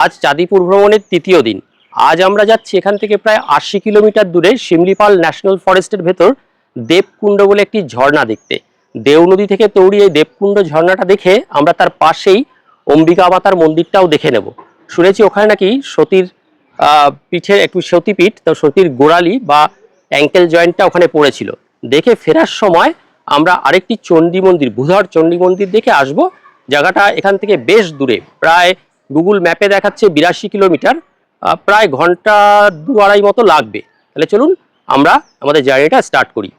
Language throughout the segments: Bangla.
আজ চাঁদিপুর ভ্রমণের তৃতীয় দিন। আজ আমরা যাচ্ছি এখান থেকে প্রায় আশি কিলোমিটার দূরে শিমলিপাল ন্যাশনাল ফরেস্টের ভেতর দেবকুণ্ড বলে একটি ঝর্ণা দেখতে। দেও নদী থেকে তৈরি এই দেবকুণ্ড ঝর্ণাটা দেখে আমরা তার পাশেই অম্বিকা মাতার মন্দিরটাও দেখে নেব। শুনেছি ওখানে নাকি সতীর আহ, পিঠে একটু সতীপীঠ তো সতীর গোড়ালি বা অ্যাঙ্কেল জয়েন্টটা ওখানে পড়েছিল। দেখে ফেরার সময় আমরা আরেকটি চণ্ডী মন্দির বুধর চণ্ডী মন্দির দেখে আসব। জায়গাটা এখান থেকে বেশ দূরে প্রায় গুগল ম্যাপে দেখাচ্ছে বিরাশি কিলোমিটার প্রায় ঘণ্টা দু আড়াই মতো লাগবে। তাহলে চলুন আমরা আমাদের জার্নিটা স্টার্ট করি।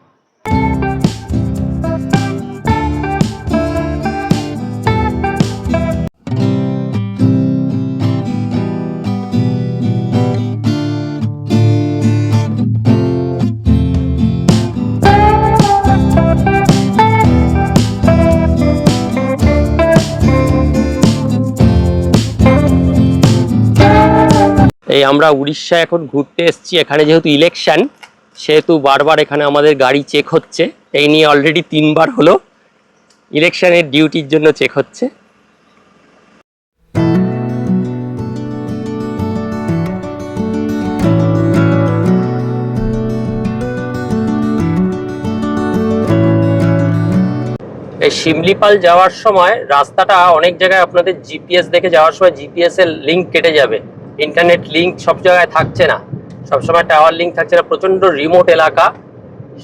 এই আমরা উড়িষ্যা এখন ঘুরতে এসেছি, এখানে যেহেতু ইলেকশন সেহেতু বারবার এখানে আমাদের গাড়ি চেক হচ্ছে। এই নিয়ে অলরেডি তিনবার হলো ইলেকশনের ডিউটির জন্য চেক হচ্ছে। এই শিমলিপাল যাওয়ার সময় রাস্তাটা অনেক জায়গায় আপনাদের জিপিএস দেখে যাওয়ার সময় জিপিএস এর লিঙ্ক কেটে যাবে। ইন্টারনেট লিঙ্ক সব জায়গায় থাকছে না। সবসময় টাওয়ার লিঙ্ক থাকছে না প্রচণ্ড রিমোট এলাকা।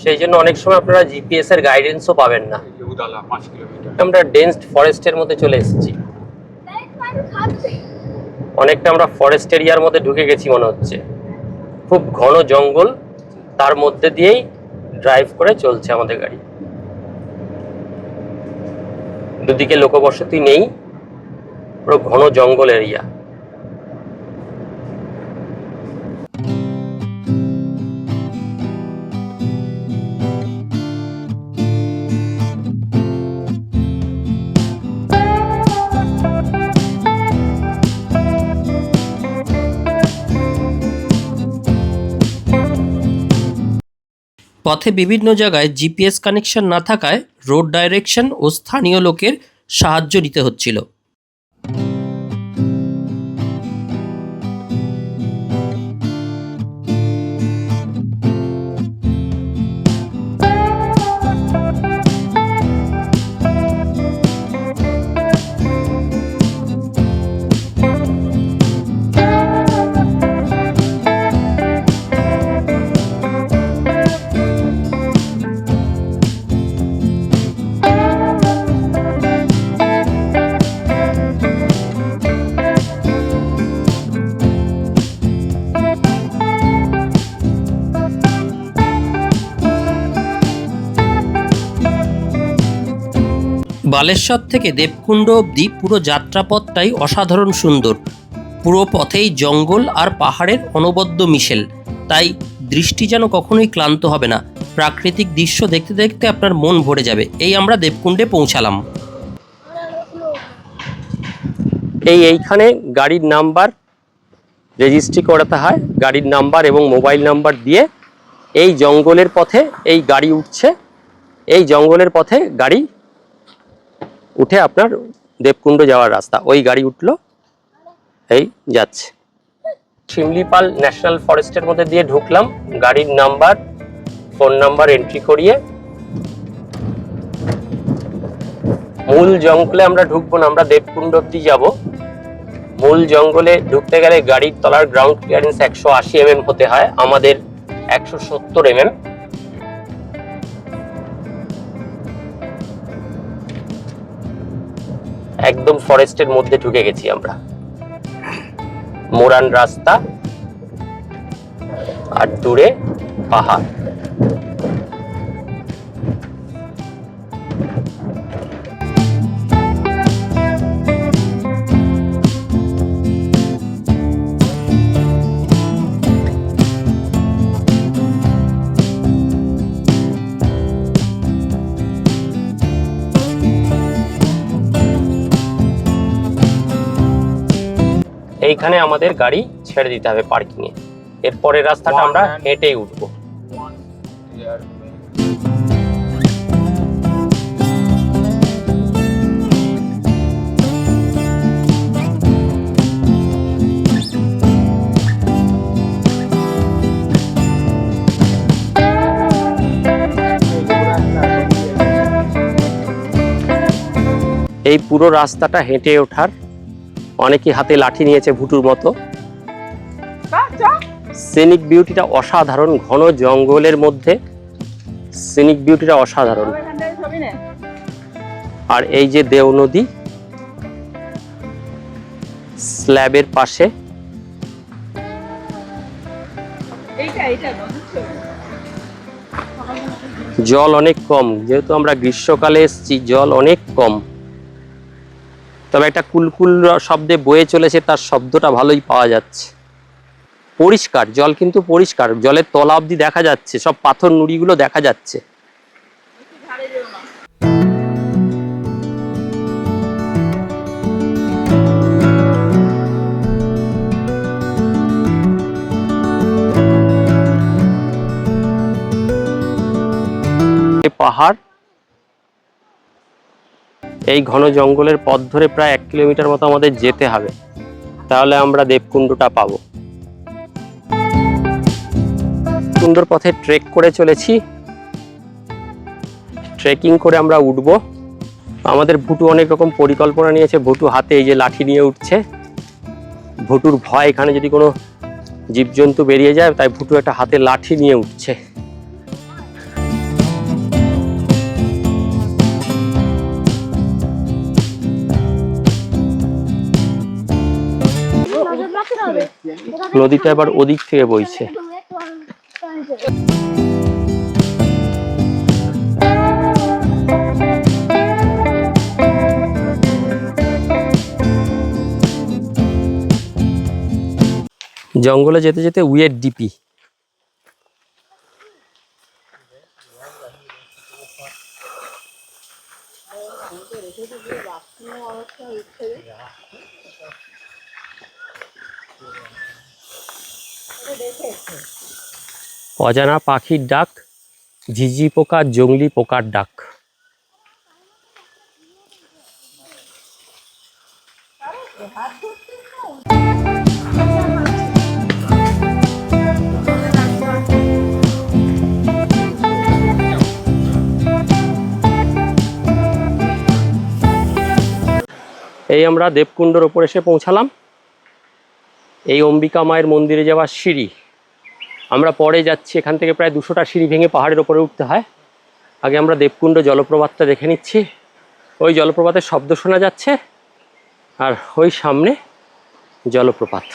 সেই জন্য অনেক সময় আপনারা জিপিএস এর গাইডেন্সও পাবেন না। আমরা ডেন্সড ফরেস্টের মধ্যে চলে এসেছি। অনেকটা আমরা ফরেস্ট এরিয়ার মধ্যে ঢুকে গেছি মনে হচ্ছে। খুব ঘন জঙ্গল তার মধ্যে দিয়েই ড্রাইভ করে চলছে আমাদের গাড়ি। দুদিকে লোকবসতি নেই পুরো ঘন জঙ্গল এরিয়া। পথে বিভিন্ন জায়গায় জিপিএস কানেকশন না থাকায় রোড ডাইরেকশন ও স্থানীয় লোকের সাহায্য নিতে হচ্ছিল। বালেশ্বর থেকে দেবকুণ্ড অবধি পুরো যাত্রাপথটাই অসাধারণ সুন্দর। পুরো পথেই জঙ্গল আর পাহাড়ের অনবদ্য মিশেল। তাই দৃষ্টি যেন কখনোই ক্লান্ত হবে না। প্রাকৃতিক দৃশ্য দেখতে দেখতে আপনার মন ভরে যাবে। এই আমরা দেবকুণ্ডে পৌঁছালাম। এই এইখানে গাড়ির নাম্বার রেজিস্ট্রি করাতে হয়। গাড়ির নাম্বার এবং মোবাইল নাম্বার দিয়ে এই জঙ্গলের পথে এই গাড়ি উঠছে। এই জঙ্গলের পথে গাড়ি উঠে আপনার দেবকুণ্ড যাওয়ার রাস্তা। ওই গাড়ি উঠল, এই যাচ্ছে। শিমলিপাল ন্যাশনাল ফরেস্টের মধ্যে দিয়ে ঢুকলাম, গাড়ির নাম্বার, ফোন নাম্বার এন্ট্রি করিয়ে। মূল জঙ্গলে আমরা ঢুকবো না, আমরা দেবকুণ্ড অব্দি যাব। মূল জঙ্গলে ঢুকতে গেলে গাড়ির তলার গ্রাউন্ড ক্লিয়ারেন্স একশো আশি এমএম হতে হয়, আমাদের একশো সত্তর এমএম একদম ফরেস্টের মধ্যে ঢুকে গেছি আমরা। মোরান রাস্তা আর দূরে পাহাড়। এইখানে আমাদের গাড়ি ছেড়ে দিতে হবে পার্কিংয়ে এরপরের রাস্তাটা আমরা হেঁটেই উঠবো। এই পুরো রাস্তাটা হেঁটে ওঠার অনেকে হাতে লাঠি নিয়েছে ভুটুর মতো। সিনিক বিউটিটা অসাধারণ ঘন জঙ্গলের মধ্যে। সিনিক বিউটিটা অসাধারণ। আর এই যে দেও নদী স্ল্যাবের পাশে। জল অনেক কম যেহেতু আমরা গ্রীষ্মকালে এসেছি জল অনেক কম। তবে একটা কুলকুল শব্দে বয়ে চলেছে, তার শব্দটা ভালোই পাওয়া যাচ্ছে। পরিষ্কার, জল কিন্তু পরিষ্কার, জলের তলা অবধি দেখা যাচ্ছে, সব পাথর নুড়িগুলো দেখা যাচ্ছে। পাহাড় এই ঘন জঙ্গলের পথ ধরে প্রায় এক কিলোমিটার মতো আমাদের যেতে হবে। তাহলে আমরা দেবকুণ্ডটা পাবো। সুন্দর পথে ট্রেক করে চলেছি। ট্রেকিং করে আমরা উঠবো। আমাদের ভুটু অনেক রকম পরিকল্পনা নিয়েছে। ভুটু হাতে এই যে লাঠি নিয়ে উঠছে। ভুটুর ভয় এখানে যদি কোনো জীবজন্তু বেরিয়ে যায়, তাই ভুটু একটা হাতে লাঠি নিয়ে উঠছে। নদীটা এবার ওদিক থেকে বইছে। জঙ্গলে যেতে যেতে উইয়ের ডিপি। অজানা পাখির ডাক, ঝিঝি পোকা, জঙ্গলি পোকার ডাক। এই আমরা দেবকুণ্ডর ওপর এসে পৌঁছালাম। এই অম্বিকা মায়ের মন্দিরে যাওয়ার সিঁড়ি। আমরা পরে যাচ্ছি, এখান থেকে প্রায় দুশোটা সিঁড়ি ভেঙে পাহাড়ের ওপরে উঠতে হয়। আগে আমরা দেবকুণ্ড জলপ্রপাতটা দেখে নিচ্ছি। ওই জলপ্রপাতের শব্দ শোনা যাচ্ছে, আর ওই সামনে জলপ্রপাত।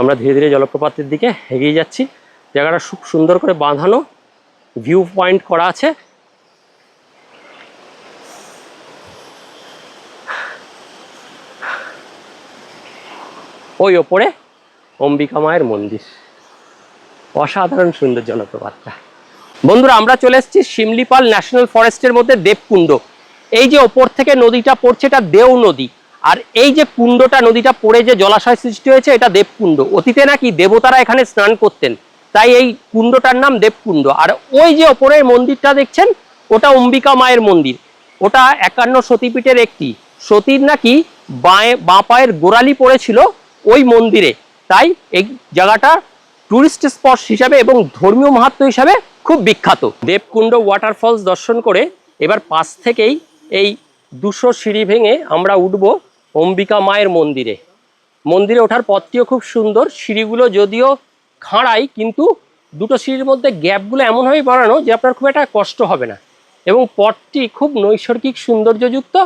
আমরা ধীরে ধীরে জলপ্রপাতের দিকে এগিয়ে যাচ্ছি। জায়গাটা খুব সুন্দর করে বাঁধানো ভিউ পয়েন্ট করা আছে। ওই ওপরে অম্বিকা মায়ের মন্দির। অসাধারণ সুন্দর জলপ্রপাতটা। বন্ধুরা, আমরা চলে এসেছি শিমলিপাল ন্যাশনাল ফরেস্টের মধ্যে দেবকুণ্ড। এই যে ওপর থেকে নদীটা পড়ছে, এটা দেও নদী। আর এই যে কুণ্ডটা, নদীটা পড়ে যে জলাশয় সৃষ্টি হয়েছে, এটা দেবকুণ্ড। অতীতে নাকি দেবতারা এখানে স্নান করতেন। তাই এই কুণ্ডটার নাম দেবকুণ্ড। আর ওই যে ওপরের মন্দিরটা দেখছেন, ওটা অম্বিকা মায়ের মন্দির। ওটা একান্ন সতীপীঠের একটি। সতীর নাকি বাঁয়ে, বাঁ পায়ের গোড়ালি পড়েছিল ওই মন্দিরে। তাই এই জায়গাটা টুরিস্ট স্পট হিসাবে এবং ধর্মীয় মাহাত্ম হিসাবে খুব বিখ্যাত। দেবকুণ্ড ওয়াটারফলস দর্শন করে এবার পাশ থেকেই এই দুশো সিঁড়ি ভেঙে আমরা উঠব অম্বিকা মায়ের মন্দিরে। মন্দিরে ওঠার পথটিও খুব সুন্দর, সিঁড়িগুলো যদিও খাঁড়াই, কিন্তু দুটো সিঁড়ির মধ্যে গ্যাপগুলো এমনভাবেই বাড়ানো যে আপনার খুব একটা কষ্ট হবে না। এবং পথটি খুব নৈসর্গিক সৌন্দর্যযুক্ত,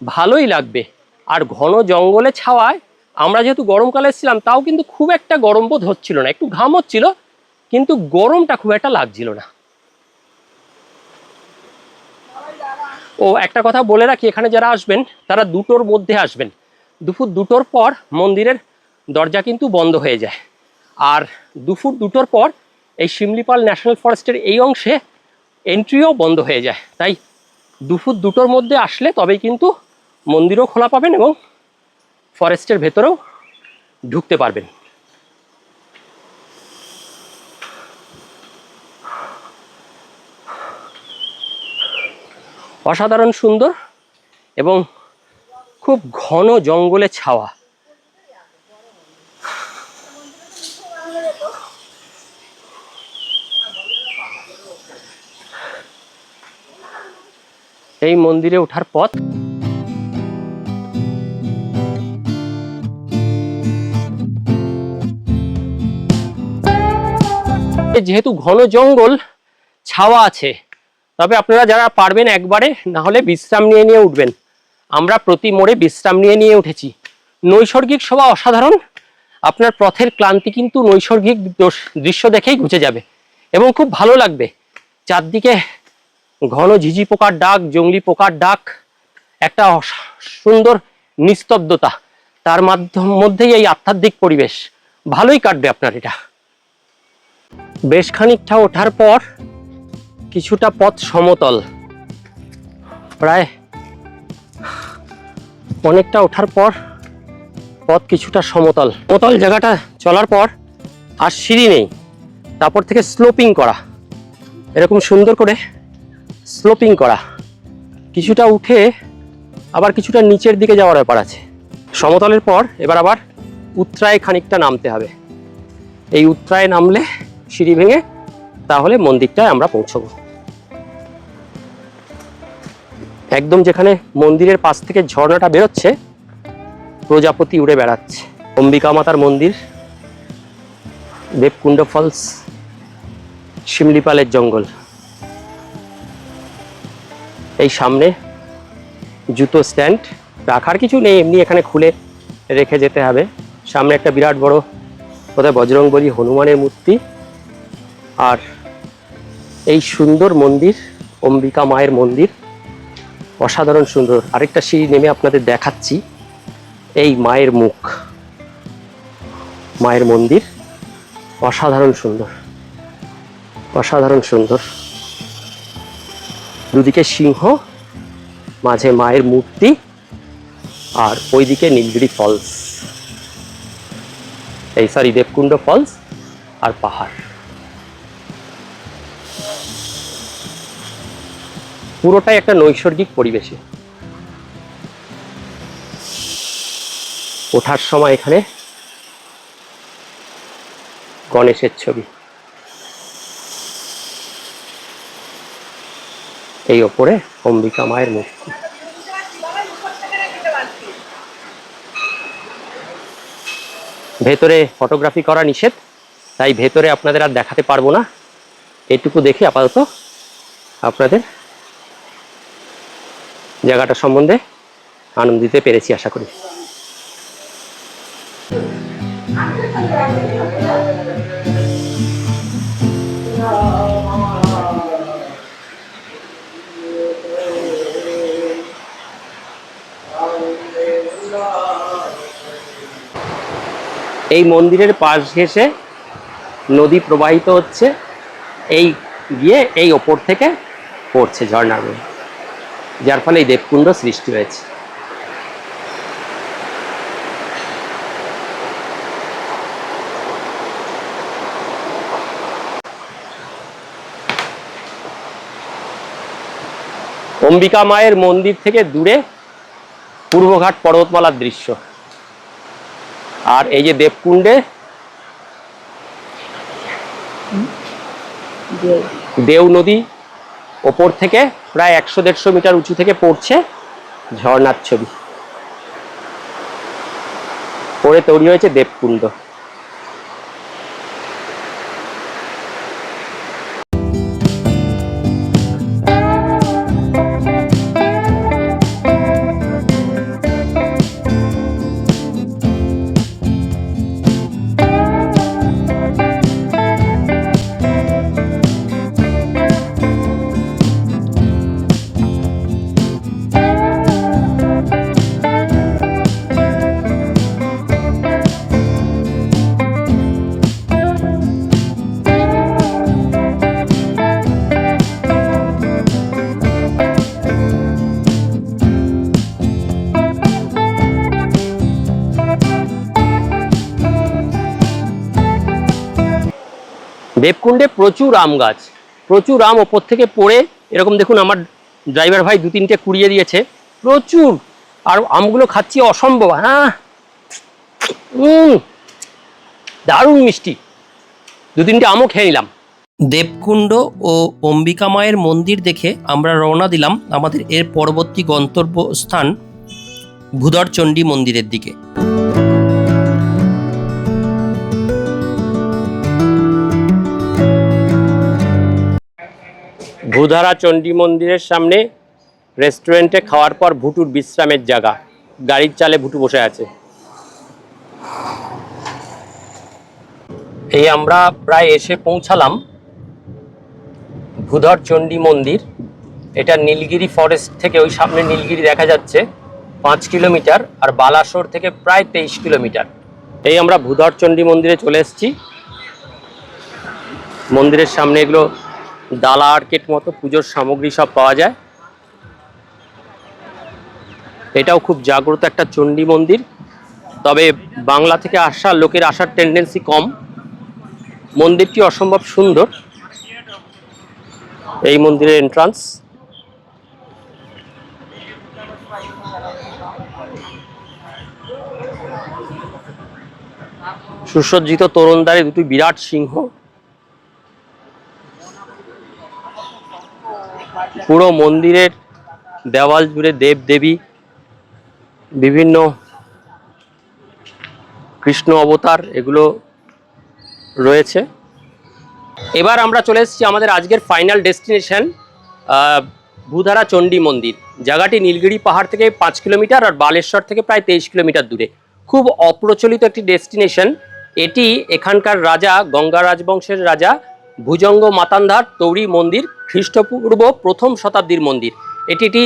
ভালোই লাগবে। আর ঘন জঙ্গলে ছাওয়ায় আমরা যেহেতু গরমকালে এসেছিলাম, তাও কিন্তু খুব একটা গরম বোধ হচ্ছিল না। একটু ঘাম হচ্ছিল, কিন্তু গরমটা খুব একটা লাগছিল না। ও, একটা কথা বলে রাখি, এখানে যারা আসবেন, তারা দুটোর মধ্যে আসবেন। দুপুর দুটোর পর মন্দিরের দরজা কিন্তু বন্ধ হয়ে যায়। আর দুপুর দুটোর পর এই শিমলিপাল ন্যাশনাল ফরেস্টের এই অংশে এন্ট্রিও বন্ধ হয়ে যায়। তাই দুপুর দুটোর মধ্যে আসলে তবেই কিন্তু মন্দিরও খোলা পাবেন এবং ফরেস্টের ভেতরেও ঢুকতে পারবেন। অসাধারণ সুন্দর এবং খুব ঘন জঙ্গলে ছাওয়া। এই মন্দিরে ওঠার পথ যেহেতু ঘন জঙ্গল, ছাওয়া আছে। তবে আপনারা যারা পারবেন একবারে না হলে বিশ্রাম নিয়ে নিয়ে উঠবেন। আমরা প্রতি মোড়ে বিশ্রাম নিয়ে নিয়ে উঠেছি। নৈসর্গিক সভা অসাধারণ। আপনার পথের ক্লান্তি কিন্তু নৈসর্গিক দৃশ্য দেখেই ঘুচে যাবে। এবং খুব ভালো লাগবে। চারদিকে ঘন ঝিঝি পোকার ডাক, জঙ্গলি পোকার ডাক, একটা সুন্দর নিস্তব্ধতা। তার মাধ্যম, মধ্যেই এই আধ্যাত্মিক পরিবেশ। ভালোই কাটবে আপনার এটা। বেশ খানিকটা ওঠার পর কিছুটা পথ সমতল। প্রায় অনেকটা ওঠার পর পথ কিছুটা সমতল। সমতল জায়গাটা চলার পর আর সিঁড়ি নেই। তারপর থেকে স্লোপিং করা। এরকম সুন্দর করে স্লোপিং করা। কিছুটা উঠে আবার কিছুটা নিচের দিকে যাওয়ার ব্যাপার আছে। সমতলের পর এবার আবার উত্তরায় খানিকটা নামতে হবে। এই উত্তরায় নামলে সিঁড়ি ভেঙে তাহলে মন্দিরটায় আমরা পৌঁছবো। একদম যেখানে মন্দিরের পাশ থেকে ঝর্ণাটা বেরোচ্ছে, প্রজাপতি উড়ে বেড়াচ্ছে। অম্বিকা মাতার মন্দির, দেবকুণ্ড ফলস, শিমলিপালের জঙ্গল। এই সামনে জুতো স্ট্যান্ড, রাখার কিছু নেই, এমনি এখানে খুলে রেখে যেতে হবে। সামনে একটা বিরাট বড়, কোথায় বজরংবলী হনুমানের মূর্তি আর এই সুন্দর মন্দির, অম্বিকা মায়ের মন্দির, অসাধারণ সুন্দর। আরেকটা সিঁড়ি নেমে আপনাদের দেখাচ্ছি। এই মায়ের মুখ, মায়ের মন্দির, অসাধারণ সুন্দর অসাধারণ সুন্দর। দুদিকে সিংহ, মাঝে মায়ের মূর্তি, আর ওইদিকে নীলগিরি ফলস এই সরি দেবকুণ্ড ফলস আর পাহাড়। পুরোটাই একটা নৈসর্গিক পরিবেশে। ওঠার সময় এখানে গণেশের ছবি। এই ওপরে অম্বিকা মায়ের মূর্তি। ভেতরে ফটোগ্রাফি করা নিষেধ, তাই ভেতরে আপনাদের আর দেখাতে পারব না। এটুকু দেখে আপাতত আপনাদের জায়গাটা সম্বন্ধে আনন্দ দিতে পেরেছি, আশা করি। এই মন্দিরের পাশ ঘেঁষে নদী প্রবাহিত হচ্ছে, এই গিয়ে এই ওপর থেকে পড়ছে মধ্যে যার ফলে এই দেবকুণ্ড সৃষ্টি হয়েছে। অম্বিকা মায়ের মন্দির থেকে দূরে পূর্বঘাট পর্বতমালার দৃশ্য। আর এই যে দেবকুণ্ডে দেও। নদী ওপর থেকে প্রায় একশো দেড়শো মিটার উঁচু থেকে পড়ছে ঝর্ণার ছবি। পরে তৈরি হয়েছে দেবকুণ্ড। দেবকুণ্ডে প্রচুর আম গাছ, প্রচুর আম ওপর থেকে পড়ে। এরকম দেখুন আমার ড্রাইভার ভাই দু তিনটে কুড়িয়ে দিয়েছে। প্রচুর। আর আমগুলো খাচ্ছি অসম্ভব। হ্যাঁ দারুণ মিষ্টি। দু তিনটে আমও খেয়ে নিলাম। দেবকুণ্ড ও অম্বিকা মায়ের মন্দির দেখে আমরা রওনা দিলাম আমাদের এর পরবর্তী গন্তব্য স্থান ভূধর চণ্ডী মন্দিরের দিকে। ভূধারা চণ্ডী মন্দিরের সামনে রেস্টুরেন্টে খাওয়ার পর ভুটুর বিশ্রামের জায়গা। গাড়ির চালে ভুটু বসে আছে। এই আমরা প্রায় এসে পৌঁছালাম ভূধর চণ্ডী মন্দির। এটা নীলগিরি ফরেস্ট থেকে ওই সামনে নীলগিরি দেখা যাচ্ছে, পাঁচ কিলোমিটার আর বালাসোর থেকে প্রায় তেইশ কিলোমিটার। এই আমরা ভূধর চণ্ডী মন্দিরে চলে এসেছি। মন্দিরের সামনে এগুলো ডালা আর্কেট মতো পুজোর সামগ্রী সব পাওয়া যায়। এটাও খুব জাগ্রত একটা চণ্ডী মন্দির। তবে বাংলা থেকে আসা লোকের আসার টেন্ডেন্সি কম। মন্দিরটি অসম্ভব সুন্দর। এই মন্দিরের এন্ট্রান্স সুসজ্জিত তরুণদারে দুটি বিরাট সিংহ। পুরো মন্দিরের দেওয়াল জুড়ে দেব দেবী, বিভিন্ন কৃষ্ণ অবতার এগুলো রয়েছে। এবার আমরা চলে এসেছি আমাদের আজকের ফাইনাল ডেস্টিনেশন ভূধারা চণ্ডী মন্দির। জায়গাটি নীলগিরি পাহাড় থেকে পাঁচ কিলোমিটার আর বালেশ্বর থেকে প্রায় তেইশ কিলোমিটার দূরে। খুব অপ্রচলিত একটি ডেস্টিনেশন এটি এখানকার রাজা গঙ্গা রাজবংশের রাজা ভুজঙ্গ মাতান্ধার, তৌরি মন্দির, খ্রিস্টপূর্ব প্রথম শতাব্দীর মন্দির। এটি একটি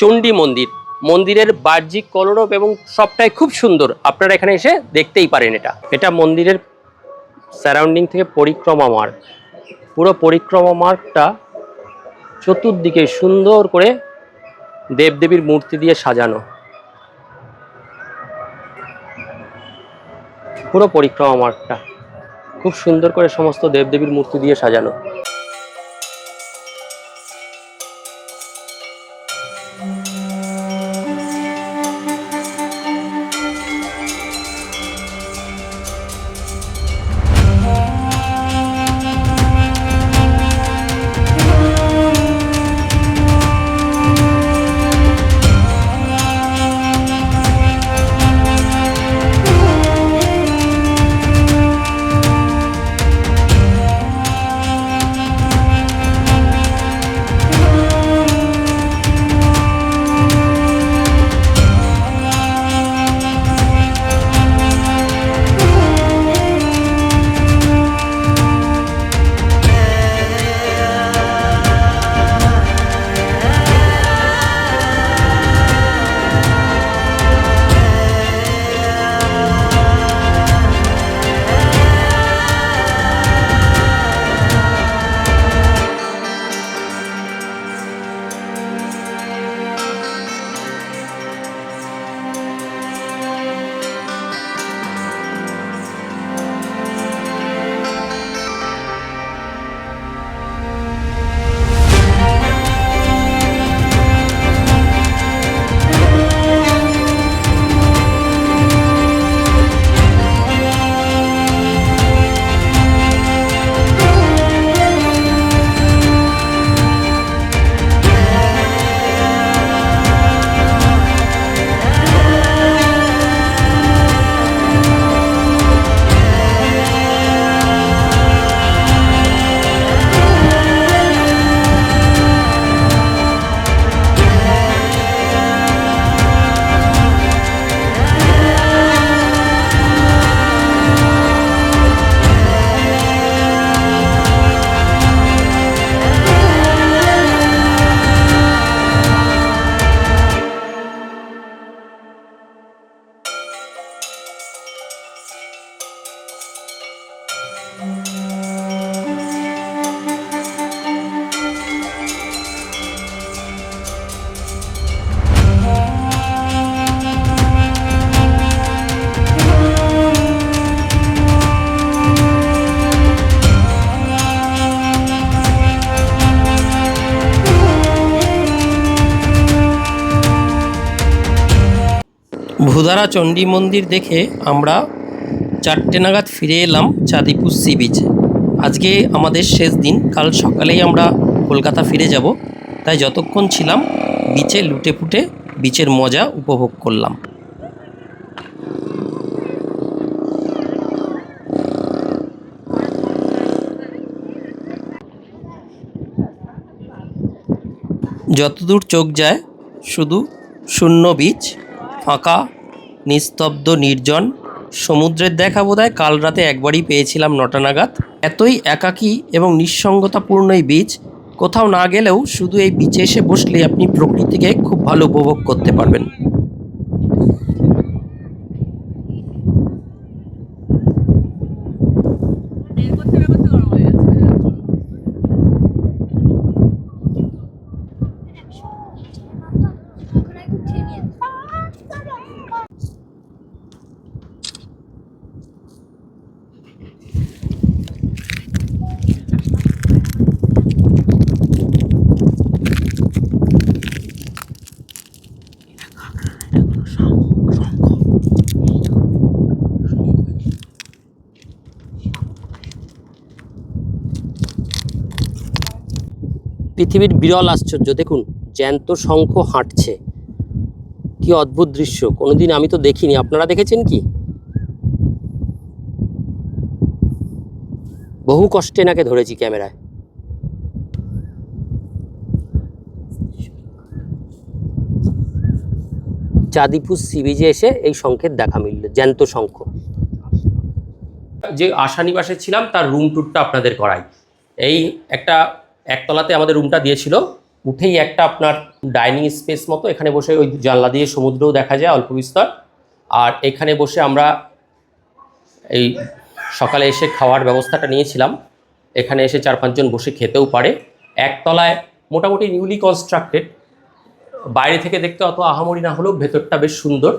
চণ্ডী মন্দির। মন্দিরের বাহ্যিক কলরব এবং সবটাই খুব সুন্দর। আপনারা এখানে এসে দেখতেই পারেন এটা। এটা মন্দিরের সারাউন্ডিং থেকে পরিক্রমা মার্গ পুরো পরিক্রমা মার্গটা চতুর্দিকে সুন্দর করে দেবদেবীর মূর্তি দিয়ে সাজানো। পুরো পরিক্রমা মার্গটা খুব সুন্দর করে সমস্ত দেবদেবীর মূর্তি দিয়ে সাজানো। ভূধারা চণ্ডী মন্দির দেখে আমরা চারটে নাগাদ ফিরে এলাম চাঁদিপুর সি বিচে আজকে আমাদের শেষ দিন, কাল সকালেই আমরা কলকাতা ফিরে যাব। তাই যতক্ষণ ছিলাম, বিচে লুটে পুটে বিচের মজা উপভোগ করলাম। যতদূর চোখ যায়, শুধু শূন্য বীচ, ফাঁকা নিস্তব্ধ, নির্জন। সমুদ্রের দেখা বোধহয় কাল রাতে একবারই পেয়েছিলাম নটা নাগাদ। এতই একাকী এবং নিঃসঙ্গতাপূর্ণ এই বীচ। কোথাও না গেলেও শুধু এই বিচে এসে বসলে আপনি প্রকৃতিকে খুব ভালো উপভোগ করতে পারবেন বের করতে বের করতে গরম হয়ে গেছে পৃথিবীর বিরল আশ্চর্য। দেখুন, জ্যান্ত শঙ্খ হাঁটছে। কি অদ্ভুত দৃশ্য। কোনোদিন আমি তো দেখিনি। আপনারা দেখেছেন কি? বহু কষ্টে এনাকে ধরেছি ক্যামেরায়। চাঁদিপুর সি বিচে এসে এই শঙ্খের দেখা মিলল, জ্যান্ত শঙ্খ। যে আশা আশানিবাসে ছিলাম, তার রুম ট্যুরটা আপনাদের করাই। এই একটা একতলাতে আমাদের রুমটা দিয়েছিল। উঠেই একটা আপনার ডাইনিং স্পেস মতো, এখানে বসে ওই জানলা দিয়ে সমুদ্রও দেখা যায় অল্প বিস্তর। আর এখানে বসে আমরা এই সকালে এসে খাওয়ার ব্যবস্থাটা নিয়েছিলাম। এখানে এসে চার পাঁচজন বসে খেতেও পারে। একতলায় মোটামুটি নিউলি কনস্ট্রাক্টেড বাইরে থেকে দেখতে অত আহামরি না হলেও ভেতরটা বেশ সুন্দর।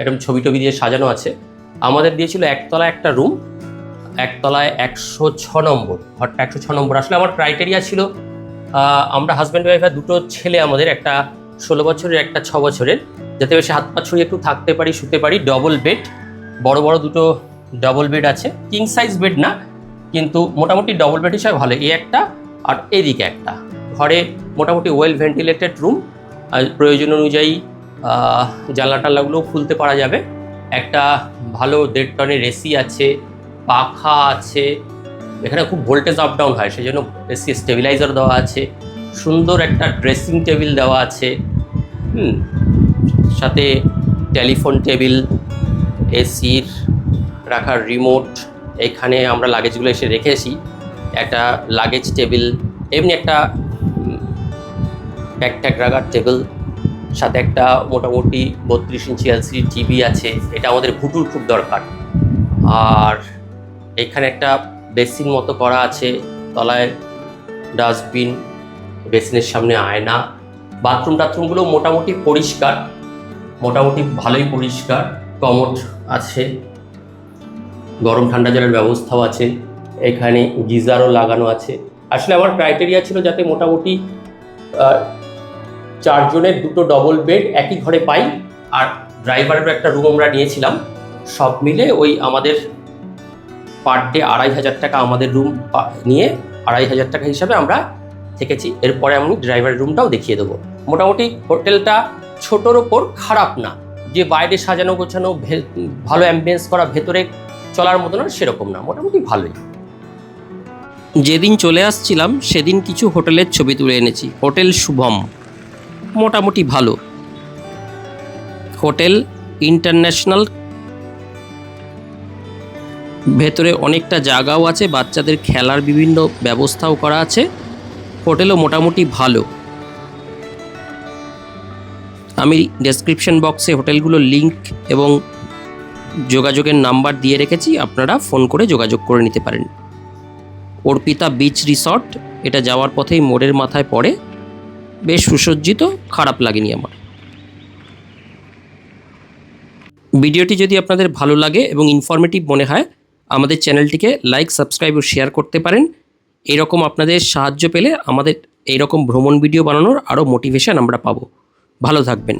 এরকম ছবি টবি দিয়ে সাজানো আছে। আমাদের দিয়েছিল একতলা একটা রুম একতলায় একশো ছ নম্বর। ঘরটা একশো ছ নম্বর। আসলে আমার ক্রাইটেরিয়া ছিল আমরা হাজব্যান্ড ওয়াইফ আর দুটো ছেলে আমাদের, একটা ষোলো বছরের, একটা ছ বছরের। যাতে বেশি হাত পা ছড়িয়ে একটু থাকতে পারি, শুতে পারি ডবল বেড বড় বড় দুটো ডবল বেড আছে। কিং সাইজ বেড না, কিন্তু মোটামুটি ডবল বেড হিসাবে ভালো। এই একটা আর এদিকে একটা। ঘরে মোটামুটি ওয়েল ভেন্টিলেটেড রুম প্রয়োজন অনুযায়ী জানলা টাল্লাগুলোও খুলতে পারা যাবে। একটা ভালো দেড় টনের এসি আছে পাখা আছে। এখানে খুব ভোল্টেজ আপ ডাউন হয় সেই জন্য এসি স্টেবিলাইজার দেওয়া আছে। সুন্দর একটা ড্রেসিং টেবিল দেওয়া আছে। হুম, সাথে টেলিফোন টেবিল এসির রাখার রিমোট এখানে আমরা লাগেজগুলো এসে রেখেছি। একটা লাগেজ টেবিল এমনি একটা ব্যাগ ট্যাগ রাখার টেবিল সাথে একটা মোটামুটি বত্রিশ ইঞ্চি এলসিডি টিভি আছে। এটা আমাদের ভুটুর খুব দরকার। আর এখানে একটা বেসিন মতো করা আছে, তলায় ডাস্টবিন, বেসিনের সামনে আয়না, বাথরুম টাথরুমগুলো মোটামুটি পরিষ্কার, মোটামুটি ভালোই পরিষ্কার কমোড আছে, গরম ঠান্ডা জলের ব্যবস্থাও আছে, এখানে গিজারও লাগানো আছে। আসলে আমার ক্রাইটেরিয়া ছিল যাতে মোটামুটি চারজনের দুটো ডবল বেড একই ঘরে পাই, আর ড্রাইভারেরও একটা রুম আমরা নিয়েছিলাম, সব মিলে ওই আমাদের পার ডে আড়াই হাজার টাকা আমাদের রুম নিয়ে আড়াই হাজার টাকা হিসাবে আমরা থেকেছি। এরপরে আমি ড্রাইভারের রুমটাও দেখিয়ে দেবো। মোটামুটি হোটেলটা ছোটোর ওপর খারাপ না। যে বাইরে সাজানো গোছানো ভালো অ্যাম্বিয়েন্স করা, ভেতরে চলার মতো না সেরকম না। মোটামুটি ভালোই। যেদিন চলে আসছিলাম, সেদিন কিছু হোটেলের ছবি তুলে এনেছি। হোটেল শুভম। মোটামুটি ভালো। হোটেল ইন্টারন্যাশনাল ভেতরে অনেকটা জায়গাও আছে, বাচ্চাদের খেলার বিভিন্ন ব্যবস্থাও করা আছে। হোটেলও মোটামুটি ভালো। আমি ডেসক্রিপশন বক্সে হোটেলগুলোর লিঙ্ক এবং যোগাযোগের নাম্বার দিয়ে রেখেছি, আপনারা ফোন করে যোগাযোগ করে নিতে পারেন। অর্পিতা বিচ রিসর্ট এটা যাওয়ার পথেই মোড়ের মাথায় পড়ে। বেশ সুসজ্জিত, খারাপ লাগেনি আমার। ভিডিওটি যদি আপনাদের ভালো লাগে এবং ইনফরমেটিভ মনে হয় আমাদের চ্যানেলটিকে লাইক, সাবস্ক্রাইব ও শেয়ার করতে পারেন। এরকম আপনাদের সাহায্য পেলে আমাদের এইরকম ভ্রমণ ভিডিও বানানোর আরও মোটিভেশান আমরা পাবো। ভালো থাকবেন।